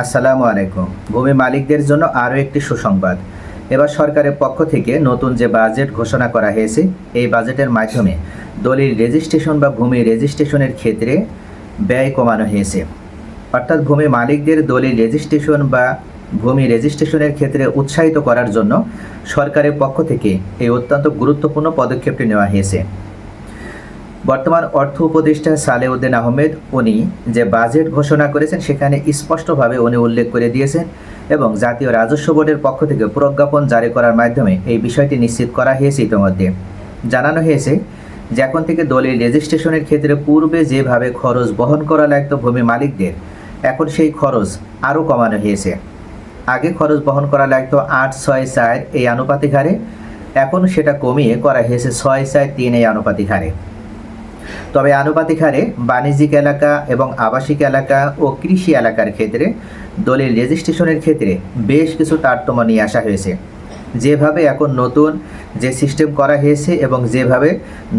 আসসালামু আলাইকুম। ভূমি মালিকদের জন্য আরও একটি সুসংবাদ। এবার সরকারের পক্ষ থেকে নতুন যে বাজেট ঘোষণা করা হয়েছে, এই বাজেটের মাধ্যমে দলিল রেজিস্ট্রেশন বা ভূমি রেজিস্ট্রেশনের ক্ষেত্রে ব্যয় কমানো হয়েছে। অর্থাৎ ভূমি মালিকদের দলিল রেজিস্ট্রেশন বা ভূমি রেজিস্ট্রেশনের ক্ষেত্রে উৎসাহিত করার জন্য সরকারের পক্ষ থেকে এই অত্যন্ত গুরুত্বপূর্ণ পদক্ষেপটি নেওয়া হয়েছে। বর্তমান অর্থ উপদেষ্টা সালেউদ্দিন আহমেদ, উনি যে বাজেট ঘোষণা করেছেন, সেখানে স্পষ্টভাবে উনি উল্লেখ করে দিয়েছেন এবং জাতীয় রাজস্ব বোর্ডের পক্ষ থেকে প্রজ্ঞাপন জারি করার মাধ্যমে এই বিষয়টি নিশ্চিত করা হয়েছে ইতিমধ্যে। জানানো হয়েছে যে এখন থেকে দলের রেজিস্ট্রেশনের ক্ষেত্রে পূর্বে যেভাবে খরচ বহন করা লাগতো ভূমি মালিকদের, এখন সেই খরচ আরও কমানো হয়েছে। আগে খরচ বহন করা লাগতো আট, ছয়, চার এই আনুপাতিক হারে, এখন সেটা কমিয়ে করা হয়েছে ছয়, চার, তিন এই আনুপাতিক হারে। তবে আনুপাতিক হারে বাণিজ্যিক এলাকা এবং আবাসিক এলাকা ও কৃষি এলাকার ক্ষেত্রে দলিল রেজিস্ট্রেশনের ক্ষেত্রে বেশ কিছু তারতম্য নিয়ে আসা হয়েছে। যেভাবে এখন নতুন যে সিস্টেম করা হয়েছে এবং যেভাবে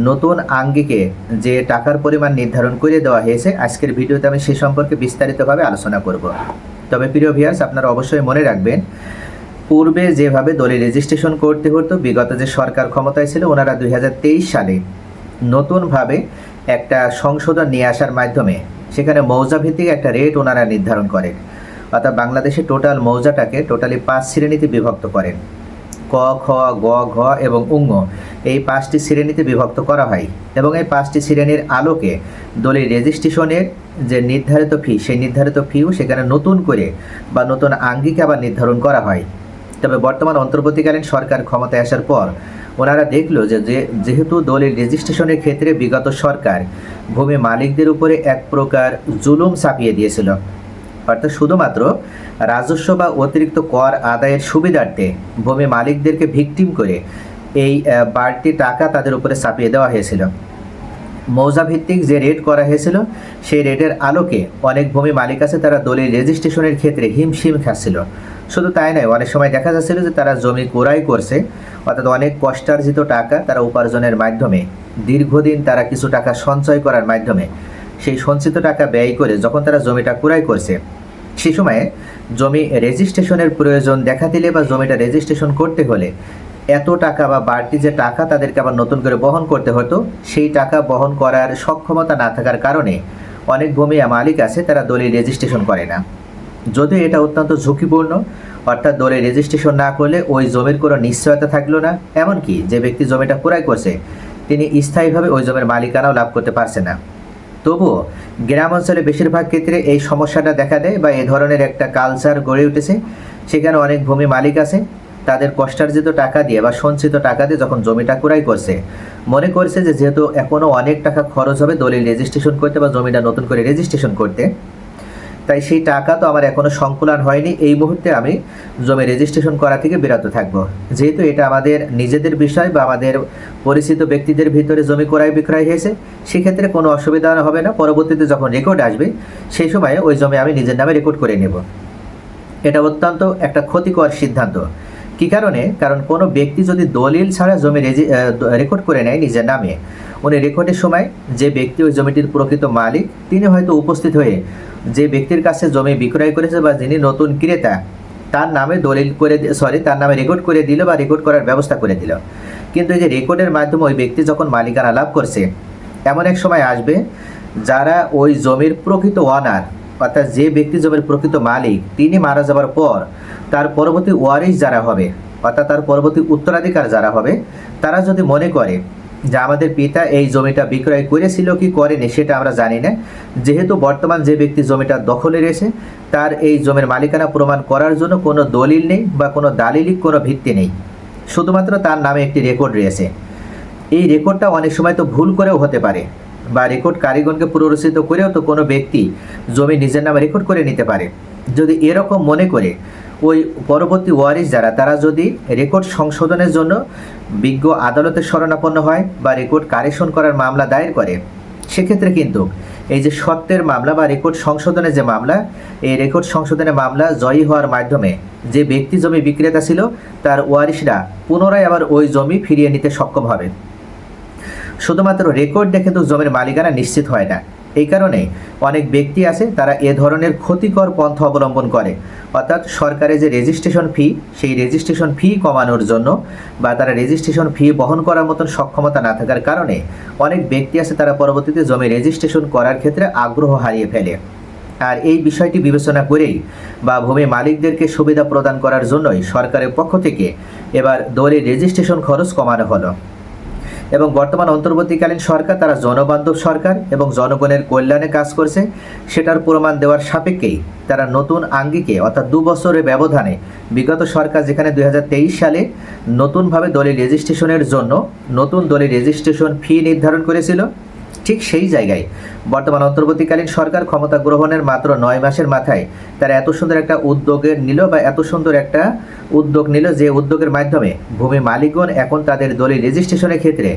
নতুন আঙ্গিকে যে টাকার পরিমাণ নির্ধারণ করে দেওয়া হয়েছে, আজকের ভিডিওতে আমি সে সম্পর্কে বিস্তারিতভাবে আলোচনা করব। তবে প্রিয় ভিয়ার্স আপনারা অবশ্যই মনে রাখবেন, পূর্বে যেভাবে দলিল রেজিস্ট্রেশন করতে হতো, বিগত যে সরকার ক্ষমতায় ছিল, ওনারা দুই হাজার তেইশ সালে নতুনভাবে একটা সংশোধন নিয়ে আসার মাধ্যমে সেখানে মৌজা ভিত্তিক একটা রেট ওনারা নির্ধারণ করেন। অর্থাৎ বাংলাদেশে টোটাল মৌজাটাকে টোটালি পাঁচ শ্রেণীতে বিভক্ত করেন। ক, খ, গ, ঘ এবং উঙ্গ এই পাঁচটি শ্রেণীতে বিভক্ত করা হয় এবং এই পাঁচটি শ্রেণির আলোকে দলিল রেজিস্ট্রেশনের যে নির্ধারিত ফি সেই নির্ধারিত ফিও সেখানে নতুন করে বা নতুন আঙ্গিকে আবার নির্ধারণ করা হয়। তবে বর্তমান অন্তর্বর্তীকালীন সরকার ক্ষমতায় আসার পর ওনারা দেখল যে যেহেতু দলের রেজিস্ট্রেশনের ক্ষেত্রে বিগত সরকার ভূমি মালিকদের উপরে এক প্রকার জুলুম চাপিয়ে দিয়েছিল। অর্থাৎ শুধুমাত্র রাজস্ব বা অতিরিক্ত কর আদায়ের সুবিধার্থে ভূমি মালিকদেরকে ভিকটিম করে এই বাড়তি টাকা তাদের উপরে চাপিয়ে দেওয়া হয়েছিল। মৌজা ভিত্তিক যে রেট করা হয়েছিল, সেই রেটের আলোকে অনেক ভূমি মালিক আছে, তারা দলিল রেজিস্ট্রেশনের ক্ষেত্রে হিমশিম খাচ্ছিল। শুধু তাই নয়, অনেক সময় দেখা যাচ্ছিল যে তারা জমি ক্রয় করছে, অর্থাৎ অনেক কষ্টার্জিত টাকা তারা উপার্জনের মাধ্যমে, দীর্ঘদিন তারা কিছু টাকা সঞ্চয় করার মাধ্যমে, সেই সঞ্চিত টাকা ব্যয় করে যখন তারা জমিটা ক্রয় করছে সেই সময়ে জমি রেজিস্ট্রেশনের প্রয়োজন দেখা দিলে বা জমিটা রেজিস্ট্রেশন করতে হলে এত টাকা বা বাড়তি যে টাকা তাদেরকে আবার নতুন করে বহন করতে হতো, সেই টাকা বহন করার সক্ষমতা না থাকার কারণে অনেক ভূমি মালিক আছে, তারা দলিল রেজিস্ট্রেশন করে না। যদিও এটা অত্যন্ত ঝুঁকিপূর্ণ, অর্থাৎ দলে রেজিস্ট্রেশন না করলে ওই জমির কোনো নিশ্চয়তা থাকল না। এমনকি যে ব্যক্তি জমিটা ক্রয় করছে, তিনি স্থায়ীভাবে ওই জমির মালিকানাও লাভ করতে পারছে না। তবুও গ্রাম অঞ্চলে বেশিরভাগ ক্ষেত্রে এই সমস্যাটা দেখা দেয় বা এ ধরনের একটা কালচার গড়ে উঠেছে। সেখানে অনেক ভূমি মালিক আছে তাদের কষ্টার্জিত টাকা দিয়ে বা সঞ্চিত টাকা দিয়ে যখন জমিটা ক্রয় করছে, মনে করছে যে যেহেতু এখনও অনেক টাকা খরচ হবে দলিল রেজিস্ট্রেশন করতে বা জমিটা নতুন করে রেজিস্ট্রেশন করতে, তাই সেই টাকা তো আমার এখনও সংকুলন হয়নি। এই মুহূর্তে আমি জমি রেজিস্ট্রেশন করা থেকে বিরত থাকব। যেহেতু এটা আমাদের নিজেদের বিষয় বা আমাদের পরিচিত ব্যক্তিদের ভিতরে জমি ক্রয় বিক্রয় হয়েছে, সেক্ষেত্রে কোনো অসুবিধা হবে না। পরবর্তীতে যখন রেকর্ড আসবে, সেই সময়ে ওই জমি আমি নিজের নামে রেকর্ড করে নেব। এটা অত্যন্ত একটা ক্ষতিকর সিদ্ধান্ত। কি কারণে? কারণ কোনো ব্যক্তি যদি দলিল ছাড়া জমি রেকর্ড করে নেয় নিজের নামে, উনি রেকর্ডের সময় যে ব্যক্তি ওই জমিটির প্রকৃত মালিক, তিনি হয়তো উপস্থিত হয়ে যে ব্যক্তির কাছে জমি বিক্রয় করেছে বা যিনি নতুন ক্রেতা, তার নামে দলিল করে সরি তার নামে রেকর্ড করে দিল বা রেকর্ড করার ব্যবস্থা করে দিল। কিন্তু এই যে রেকর্ডের মাধ্যমে ওই ব্যক্তি যখন মালিকানা লাভ করছে, এমন এক সময় আসবে যারা ওই জমির প্রকৃত ওয়ানার অর্থাৎ যে ব্যক্তি জমির প্রকৃত মালিক, তিনি মারা যাবার পর তার পরবর্তী ওয়ারিশ যারা হবে, অর্থাৎ তার পরবর্তী উত্তরাধিকার যারা হবে, তারা যদি মনে করে যে আমাদের পিতা এই জমিটা বিক্রয় করেছিল কি করেনি সেটা আমরা জানি না, যেহেতু বর্তমান যে ব্যক্তি জমিটা দখলে রয়েছে, তার এই জমির মালিকানা প্রমাণ করার জন্য কোনো দলিল নেই বা কোনো দালিলিক কোনো ভিত্তি নেই। শুধুমাত্র তার নামে একটি রেকর্ড রয়েছে। এই রেকর্ডটা অনেক সময় তো ভুল করেও হতে পারে। বা রেকর্ড কারিগণকে পুনরুচিত করেও তো কোনো ব্যক্তি জমি নিজের নামে রেকর্ড করে নিতে পারে। যদি এরকম মনে করে, ওই পরবর্তী ওয়ারিশ যারা, তারা যদি রেকর্ড সংশোধনের জন্য বিজ্ঞ আদালতের শরণাপন্ন হয় বা রেকর্ড কারেকশন করার মামলা দায়ের করে, সেক্ষেত্রে কিন্তু এই যে সত্যের মামলা বা রেকর্ড সংশোধনের যে মামলা, এই রেকর্ড সংশোধনের মামলা জয়ী হওয়ার মাধ্যমে যে ব্যক্তি জমি বিক্রেতা ছিল, তার ওয়ারিশরা পুনরায় আবার ওই জমি ফিরিয়ে নিতে সক্ষম হবে। শুধুমাত্র রেকর্ড দেখে তো জমির মালিকানা নিশ্চিত হয় না। এই কারণে অনেক ব্যক্তি আছে, তারা এ ধরনের ক্ষতিকর পন্থা অবলম্বন করে। অর্থাৎ সরকারের যে রেজিস্ট্রেশন ফি সেই রেজিস্ট্রেশন ফি কমানোর জন্য বা তারা রেজিস্ট্রেশন ফি বহন করার মতন সক্ষমতা না থাকার কারণে অনেক ব্যক্তি আছে, তারা পরবর্তীতে জমি রেজিস্ট্রেশন করার ক্ষেত্রে আগ্রহ হারিয়ে ফেলে। আর এই বিষয়টি বিবেচনা করেই বা ভূমি মালিকদেরকে সুবিধা প্রদান করার জন্যই সরকারের পক্ষ থেকে এবার দলিল রেজিস্ট্রেশন খরচ কমানো হলো। এবং বর্তমান অন্তর্বর্তীকালীন সরকার তারা জনবান্ধব সরকার এবং জনগণের কল্যাণে কাজ করছে। সেটার প্রমাণ দেওয়ার সাপেক্ষেই তারা নতুন আঙ্গিকে অর্থাৎ দু বছরের ব্যবধানে বিগত সরকার যেখানে দুই হাজার তেইশ সালে নতুনভাবে দলের রেজিস্ট্রেশনের জন্য নতুন দলের রেজিস্ট্রেশন ফি নির্ধারণ করেছিল ঠিক সেই জায়গায়। বর্তমান অন্তর্বর্তীকালীন সরকার ক্ষমতা গ্রহণের মাত্র নয় মাসের মাথায় তারা এত সুন্দর একটা উদ্যোগের নিল বা এত সুন্দর একটা উদ্যোগ নিল যে উদ্যোগের মাধ্যমে ভূমি মালিকগণ এখন তাদের দলিল রেজিস্ট্রেশনের ক্ষেত্রে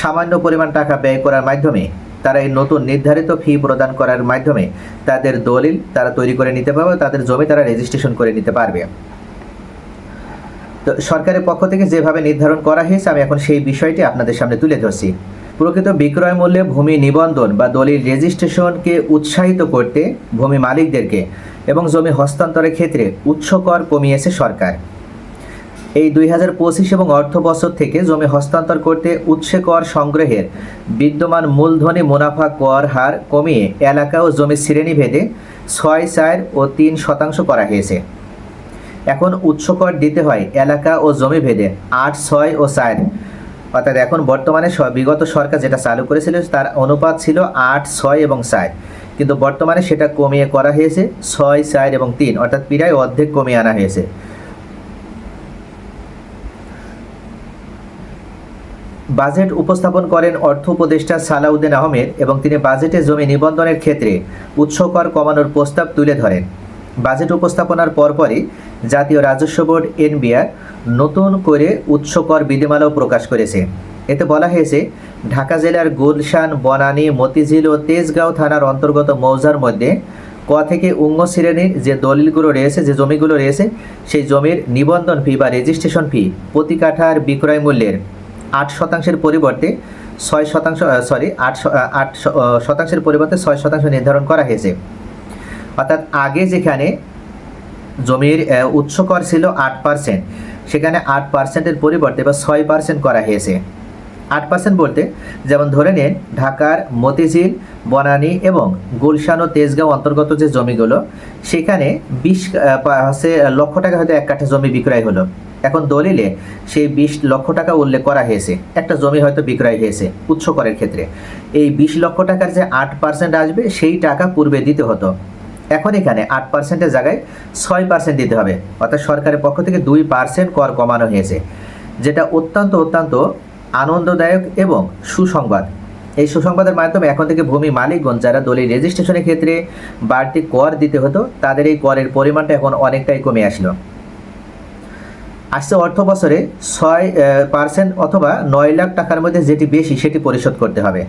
সামান্য পরিমাণ টাকা ব্যয় করার মাধ্যমে তারা এই নতুন নির্ধারিত ফি প্রদান করার মাধ্যমে তাদের দলিল তারা তৈরি করে নিতে পারবে, তাদের জমি তারা রেজিস্ট্রেশন করে নিতে পারবে। তো সরকারের পক্ষ থেকে যেভাবে নির্ধারণ করা হয়েছে, আমি এখন সেই বিষয়টি আপনাদের সামনে তুলে ধরছি। প্রকৃত বিক্রয় মূল্যে ভূমি নিবন্ধন বা দলিল রেজিস্ট্রেশনকে উৎসাহিত করতে ভূমি মালিকদেরকে এবং জমি হস্তান্তরের ক্ষেত্রে উচ্চ কর কমিয়েছে সরকার। এই দুই হাজার পঁচিশ এবং অর্থ বছর থেকে জমি হস্তান্তর করতে উৎসে কর সংগ্রহের বিদ্যমান মূলধনী মুনাফা কর হার কমিয়ে এলাকা ও জমি শ্রেণীভেদে ছয়, চার ও তিন শতাংশ করা হয়েছে। এখন উৎস কর দিতে হয় এলাকা ও জমি ভেদে আট, ছয় ও চার। অর্থাৎ এখন বর্তমানে বিগত সরকার যেটা চালু করেছিল, তার অনুপাত ছিল আট, ছয় এবং চার কিন্তু বর্তমানে সেটা কমিয়ে করা হয়েছে, ছয়, চার এবং তিন। অর্থাৎ প্রায় অর্ধেক কমিয়ে আনা হয়েছে। বাজেট উপস্থাপন করেন অর্থ উপদেষ্টা সালাউদ্দিন আহমেদ এবং তিনি বাজেটে জমি নিবন্ধনের ক্ষেত্রে উৎস কর কমানোর প্রস্তাব তুলে ধরেন। বাজেট উপস্থাপনার পরপরই জাতীয় রাজস্ব বোর্ড এনবিআর নতুন করে উৎস কর বিধিমালাও প্রকাশ করেছে। এতে বলা হয়েছে, ঢাকা জেলার গুলশান, বনানী, মতিঝিল ও তেজগাঁও থানার অন্তর্গত মৌজার মধ্যে ক থেকে উঙ্গ শ্রেণির যে দলিলগুলো রয়েছে, যে জমিগুলো রয়েছে, সেই জমির নিবন্ধন ফি বা রেজিস্ট্রেশন ফি প্রতি কাঠার বিক্রয় মূল্যের আট শতাংশের পরিবর্তে ছয় শতাংশ সরি আট আট শতাংশের পরিবর্তে ছয় শতাংশ নির্ধারণ করা হয়েছে। অর্থাৎ আগে যেখানে জমির আহ, উৎস কর ছিল আট পার্সেন্ট সেখানে আট পার্সেন্টের পরিবর্তে বা ছয় পার্সেন্ট করা হয়েছে। আট পার্সেন্ট বলতে যেমন ধরে নিন ঢাকার মতিঝিল বনানী এবং গুলশান ও তেজগাঁও অন্তর্গত যে জমিগুলো সেখানে বিশ হচ্ছে লক্ষ টাকা হয়তো এক কাঠা জমি বিক্রয় হলো। এখন দলিলে সেই বিশ লক্ষ টাকা উল্লেখ করা হয়েছে। একটা জমি হয়তো বিক্রয় হয়েছে উৎস করের ক্ষেত্রে। এই বিশ লক্ষ টাকার যে আট পার্সেন্ট আসবে সেই টাকা পূর্বে দিতে হতো। এখন এখানে আট পার্সেন্টের জায়গায় ছয় পার্সেন্ট দিতে হবে। অর্থাৎ সরকারের পক্ষ থেকে দুই পার্সেন্ট কর কমানো হয়েছে, যেটা অত্যন্ত অত্যন্ত আনন্দদায়ক এবং সুসংবাদ। এই সুসংবাদের মাধ্যমে এখন থেকে ভূমি মালিকগণ যারা দলিল রেজিস্ট্রেশনের ক্ষেত্রে বাড়তি কর দিতে হতো, তাদের এই করের পরিমাণটা এখন অনেকটাই কমে আসলো। আসছে অর্থ বছরে ছয় পার্সেন্ট অথবা নয় লাখ টাকার মধ্যে যেটি বেশি, সেটি পরিশোধ করতে হবে।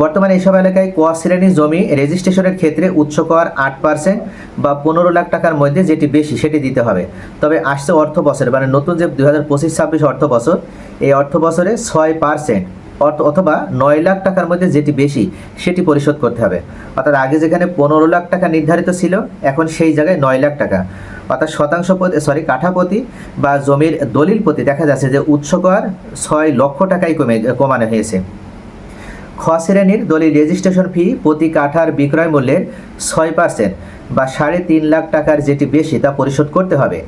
বর্তমানে এইসব এলাকায় ক শ্রেণির জমি রেজিস্ট্রেশনের ক্ষেত্রে উচ্চ কর আট পার্সেন্ট বা পনেরো লাখ টাকার মধ্যে যেটি বেশি, সেটি দিতে হবে। তবে আসছে অর্থ বছরে মানে নতুন যে দুই হাজার পঁচিশ, ছাব্বিশ অর্থ বছর, এই অর্থ বছরে ছয় পার্সেন্ট অর্থ অথবা নয় লাখ টাকার মধ্যে যেটি বেশি, সেটি পরিশোধ করতে হবে। অর্থাৎ আগে যেখানে পনেরো লাখ টাকা নির্ধারিত ছিল, এখন সেই জায়গায় নয় লাখ টাকা। অর্থাৎ শতাংশ সরি কাঠাপতি বা জমির দলিল প্রতি দেখা যাচ্ছে যে উৎস কর ছয় লক্ষ টাকাই কমে, কমানো হয়েছে। খ শ্রেণির দলিল রেজিস্ট্রেশন ফি প্রতি কাঠার বিক্রয় মূল্যের ছয় পার্সেন্ট বা সাড়ে তিন লাখ টাকার যেটি বেশি তা পরিশোধ করতে হবে।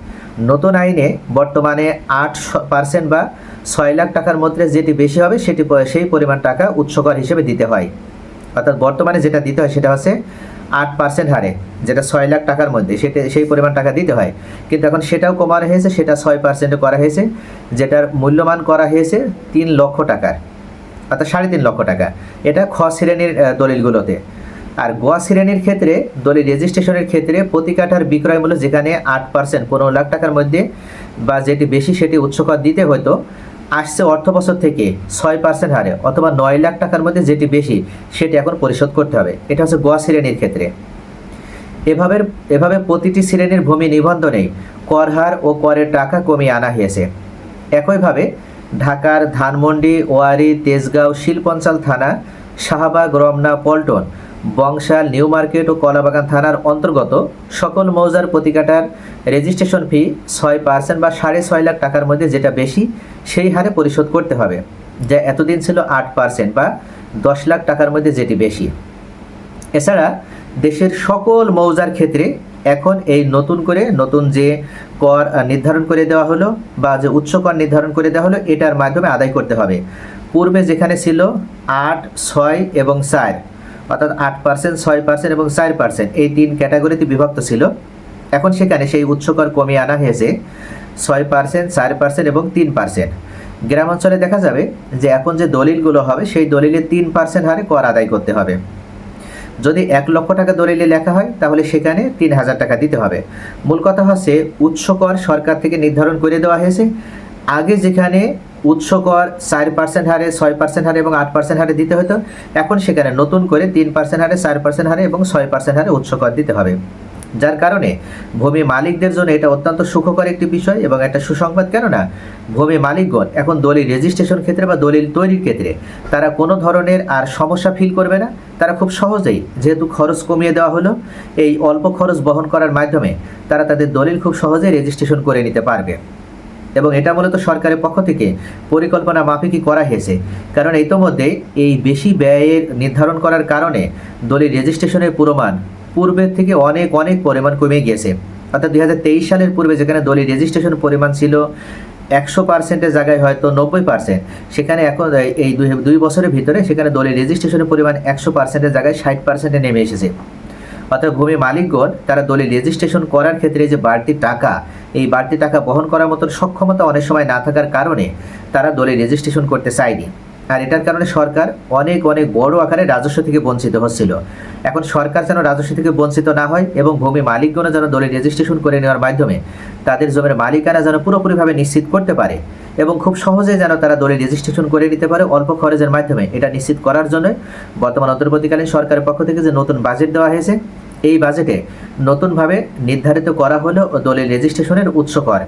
নতুন আইনে বর্তমানে আট পার্সেন্ট বা ছয় লাখ টাকার মধ্যে যেটি বেশি হবে সেটি সেই পরিমাণ টাকা উৎসকর হিসেবে দিতে হয়। অর্থাৎ বর্তমানে যেটা দিতে হয় সেটা হচ্ছে আট পার্সেন্ট হারে, যেটা ছয় লাখ টাকার মধ্যে সেটা সেই পরিমাণ টাকা দিতে হয়। কিন্তু এখন সেটাও কমানো হয়েছে, সেটা ছয় পার্সেন্টে করা হয়েছে, যেটার মূল্যমান করা হয়েছে তিন লক্ষ টাকার। অর্থাৎ সাড়ে তিন লক্ষ টাকা। এটা খ শ্রেণির দলিলগুলোতে। আর গ শ্রেণির ক্ষেত্রে, দলিল রেজিস্ট্রেশনের ক্ষেত্রে প্রতি কাঠার বিক্রয় মূল্য যেখানে আট পার্সেন্ট, পনেরো লাখ টাকার মধ্যে বা যেটি বেশি সেটি উৎসকর দিতে হতো আসছে অর্থ বছর থেকে ছয় পার্সেন্ট হারে অথবা নয় লাখ টাকার মধ্যে যেটি বেশি সেটি এখন পরিশোধ করতে হবে। এটা হচ্ছে গ শ্রেণির ক্ষেত্রে। এভাবে এভাবে প্রতিটি শ্রেণির ভূমি নিবন্ধনেই কর হার ও করের টাকা কমিয়ে আনা হয়েছে। একইভাবে ঢাকার ধানমন্ডি, ওয়ারি, তেজগাঁও, শিলপঞ্চাল থানা, শাহবাগ, রমনা, পল্টন, বংশাল, নিউ মার্কেট ও কলাবাগান থানার অন্তর্গত সকল মৌজার প্রতিকাটার রেজিস্ট্রেশন ফি ছয় পার্সেন্ট বা সাড়ে ছয় লাখ টাকার মধ্যে যেটা বেশি, সেই হারে পরিশোধ করতে হবে, যা এতদিন ছিল আট পার্সেন্ট বা দশ লাখ টাকার মধ্যে যেটি বেশি। এছাড়া দেশের সকল মৌজার ক্ষেত্রে এখন এই নতুন করে, নতুন যে কর নির্ধারণ করে দেওয়া হলো বা যে উচ্চ কর নির্ধারণ করে দেওয়া হলো, এটার মাধ্যমে আদায় করতে হবে। পূর্বে যেখানে ছিল আট, ছয় এবং চার, অর্থাৎ আট পার্সেন্ট ছয় পার্সেন্ট এবং চার পার্সেন্ট এই তিন ক্যাটাগরিতে বিভক্ত ছিল। এখন সেখানে সেই উচ্চ কর কমিয়ে আনা হয়েছে, ছয় পার্সেন্ট চার পার্সেন্ট এবং তিন পার্সেন্ট গ্রামাঞ্চলে দেখা যাবে যে এখন যে দলিলগুলো হবে, সেই দলিলে তিন পার্সেন্ট হারে কর আদায় করতে হবে। যদি এক লক্ষ টাকা দলিলে লেখা হয়, তাহলে সেখানে তিন হাজার টাকা দিতে হবে। মূল কথা হচ্ছে, উৎস কর সরকার থেকে নির্ধারণ করে দেওয়া হয়েছে। আগে যেখানে উৎস কর চার পার্সেন্ট হারে, ছয় পার্সেন্ট হারে এবং আট পার্সেন্ট হারে দিতে হতো, এখন সেখানে নতুন করে তিন পার্সেন্ট হারে, চার পার্সেন্ট হারে এবং ছয় পার্সেন্ট হারে উৎস কর দিতে হবে। যার কারণে ভূমি মালিকদের জন্য এটা অত্যন্ত সুখকর একটি বিষয় এবং একটা সুসংবাদ। কেননা ভূমি মালিকগণ এখন দলিল রেজিস্ট্রেশন ক্ষেত্রে বা দলিল তৈরির ক্ষেত্রে তারা কোনো ধরনের আর সমস্যা ফিল করবে না। তারা খুব সহজেই যেহেতু খরচ কমিয়ে দেওয়া হলো, এই অল্প খরচ বহন করার মাধ্যমে তারা তাদের দলিল খুব সহজেই রেজিস্ট্রেশন করে নিতে পারবে। এবং এটা মূলত সরকারের পক্ষ থেকে পরিকল্পনা মাফিকই করা হয়েছে। কারণ ইতোমধ্যে এই বেশি ব্যয়ের নির্ধারণ করার কারণে দলিল রেজিস্ট্রেশনের পুরোমান পূর্বের থেকে অনেক অনেক পরিমাণ কমে গিয়েছে। অর্থাৎ দুই হাজার তেইশ সালের পূর্বে যেখানে দলিল রেজিস্ট্রেশন পরিমাণ ছিল একশো পার্সেন্টের জায়গায় হয়তো নব্বই পার্সেন্ট। সেখানে এখন, এই দুই বছরের ভিতরে সেখানে দলের রেজিস্ট্রেশনের পরিমাণ একশো পার্সেন্টের জায়গায় ষাট পার্সেন্টে নেমে এসেছে। অর্থাৎ ভূমি মালিকগণ, তারা দলে রেজিস্ট্রেশন করার ক্ষেত্রে যে বাড়তি টাকা, এই বাড়তি টাকা বহন করার মতো সক্ষমতা অনেক সময় না থাকার কারণে তারা দলে রেজিস্ট্রেশন করতে চায়নি। আর এটার কারণে সরকার অনেক অনেক বড় আকারে রাজস্ব থেকে বঞ্চিত হচ্ছিল। এখন সরকার যেন রাজস্ব থেকে বঞ্চিত না হয় এবং ভূমি মালিকগণও যেন দলিল রেজিস্ট্রেশন করে নেওয়ার মাধ্যমে তাদের জমির মালিকানা যেন পুরোপুরিভাবে নিশ্চিত করতে পারে এবং খুব সহজে যেন তারা দলিল রেজিস্ট্রেশন করে নিতে পারে অল্প খরচের মাধ্যমে। এটা নিশ্চিত করার জন্য বর্তমান অন্তর্বর্তীকালীন সরকারের পক্ষ থেকে যে নতুন বাজেট দেওয়া হয়েছে, এই বাজেটে নতুনভাবে নির্ধারিত করা হলো দলের রেজিস্ট্রেশনের উৎস কর।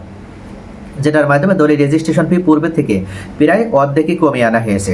যেটার মাধ্যমে দলিল রেজিস্ট্রেশন ফি পূর্বে থেকে প্রায় অর্ধেকই কমিয়ে আনা হয়েছে।